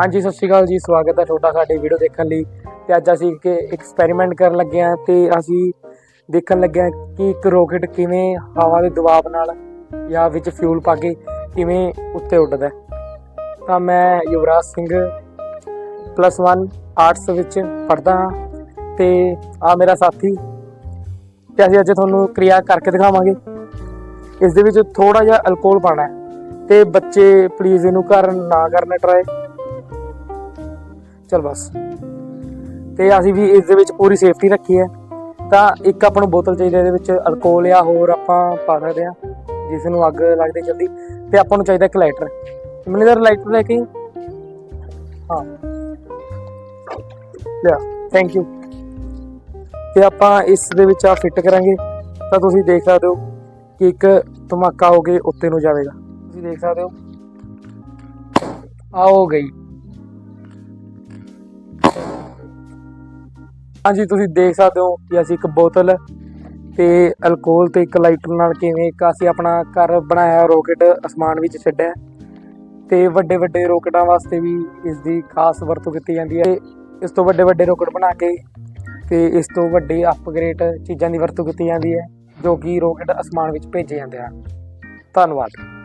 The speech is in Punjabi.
ਹਾਂਜੀ, ਸਤਿ ਸ਼੍ਰੀ ਅਕਾਲ ਜੀ। ਸਵਾਗਤ ਹੈ ਤੁਹਾਡਾ ਸਾਡੇ ਵੀਡੀਓ ਦੇਖਣ ਲਈ। ਤੇ ਅੱਜ ਅਸੀਂ ਕਿ ਐਕਸਪੈਰੀਮੈਂਟ ਕਰਨ ਲੱਗੇ ਹਾਂ ਤੇ ਅਸੀਂ ਦੇਖਣ ਲੱਗੇ ਹਾਂ ਕਿ ਇੱਕ ਰੋਕਟ ਕਿਵੇਂ ਹਵਾ ਦੇ ਦਬਾਅ ਨਾਲ ਜਾਂ ਵਿੱਚ ਫਿਊਲ ਪਾ ਕੇ ਕਿਵੇਂ ਉੱਤੇ ਉੱਡਦਾ ਤਾਂ ਮੈਂ ਯੁਵਰਾਜ ਸਿੰਘ ਪਲੱਸ 1 ਆਰਟਸ ਵਿੱਚ ਪੜ੍ਹਦਾ ਹਾਂ ਤੇ ਆ ਮੇਰਾ ਸਾਥੀ। ਤੇ ਅਸੀਂ ਅੱਜ ਤੁਹਾਨੂੰ ਕਿਰਿਆ ਕਰਕੇ ਦਿਖਾਵਾਂਗੇ। ਇਸ ਦੇ ਵਿੱਚ ਥੋੜਾ ਜਿਹਾ ਅਲਕੋਹਲ ਪਾਣਾ ਹੈ ਤੇ ਬੱਚੇ ਪਲੀਜ਼ ਇਹਨੂੰ ਘਰ ਨਾ ਕਰਨਾ ਟਰਾਈ ਚਲ ਬਸ। ਤੇ ਅਸੀਂ ਵੀ ਇਸ ਦੇ ਵਿੱਚ ਪੂਰੀ ਸੇਫਟੀ ਰੱਖੀ ਹੈ। ਤਾਂ ਇੱਕ ਆਪਾਂ ਨੂੰ ਬੋਤਲ ਚਾਹੀਦੀ ਹੈ, ਇਹਦੇ ਵਿੱਚ ਅਲਕੋਹਲ ਜਾਂ ਹੋਰ ਆਪਾਂ ਪਾ ਸਕਦੇ ਹਾਂ ਜਿਸ ਨੂੰ ਅੱਗ ਲੱਗਦੀ ਜਲਦੀ। ਤੇ ਆਪਾਂ ਨੂੰ ਚਾਹੀਦਾ ਇੱਕ ਲਾਈਟਰ ਮਨਿੰਦਰ ਲਾਈਟਰ ਲੈ ਕੇ ਆਈ। ਹਾਂ। ਲਿਆ। ਥੈਂਕ ਯੂ ਤੇ ਆਪਾਂ ਇਸ ਦੇ ਵਿੱਚ ਆ ਫਿੱਟ ਕਰਾਂਗੇ। ਤਾਂ ਤੁਸੀਂ ਦੇਖ ਸਕਦੇ ਹੋ ਕਿ ਇੱਕ ਧਮਾਕਾ ਹੋ ਕੇ ਉੱਤੇ ਨੂੰ ਜਾਵੇਗਾ। ਤੁਸੀਂ ਦੇਖ ਸਕਦੇ ਹੋ। ਆ ਹੋ ਗਈ। ਹਾਂਜੀ, ਤੁਸੀਂ ਦੇਖ ਸਕਦੇ ਹੋ ਕਿ ਅਸੀਂ ਇੱਕ ਬੋਤਲ ਤੇ ਅਲਕੋਹਲ ਤੇ ਇੱਕ ਲਾਈਟਰ ਨਾਲ ਕਿਵੇਂ ਇੱਕ ਅਸੀਂ ਆਪਣਾ ਘਰ ਬਣਾਇਆ ਰੋਕਟ ਅਸਮਾਨ ਵਿੱਚ ਛੱਡਿਆ। ਤੇ ਵੱਡੇ ਵੱਡੇ ਰੋਕਟਾਂ ਵਾਸਤੇ ਵੀ ਇਸ ਦੀ ਖਾਸ ਵਰਤੋਂ ਕੀਤੀ ਜਾਂਦੀ ਹੈ। ਤੇ ਇਸ ਤੋਂ ਵੱਡੇ ਵੱਡੇ ਰੋਕਟ ਬਣਾ ਕੇ ਤੇ ਇਸ ਤੋਂ ਵੱਡੇ ਅਪਗ੍ਰੇਡ ਚੀਜ਼ਾਂ ਦੀ ਵਰਤੋਂ ਕੀਤੀ ਜਾਂਦੀ ਹੈ, ਜੋ ਕਿ ਰੋਕਟ ਅਸਮਾਨ ਵਿੱਚ ਭੇਜੇ ਜਾਂਦੇ ਹਨ। ਧੰਨਵਾਦ।